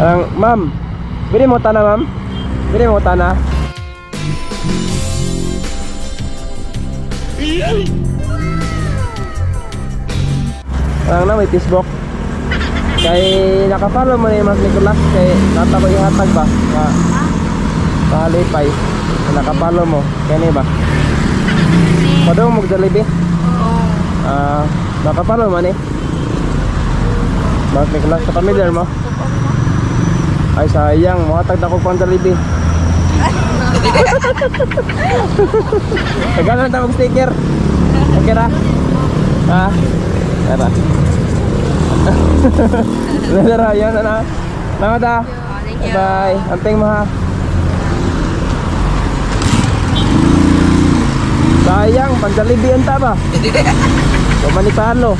Ang ma'am, bili mo tana ma'am? Bili mo tana? Ang na may Facebook. Kay nakapalo mo ni Mas Nicolas kay natako ihatag ba? Ka Pahalipay. Nakapalo mo. Kani ba? Padong mo Jollibee? Ah, nakapalo man eh. Mas Nicolas familiar mo? Ay sayang, muhatag na ko pang Jollibee. Tagalan na tawag sticker. Okay ra? Ha? Tara. Tara, yan na. Salamat ah. Bye. Anteng mo ha. Sayang, pang Jollibee anta ba? Pamanipalo.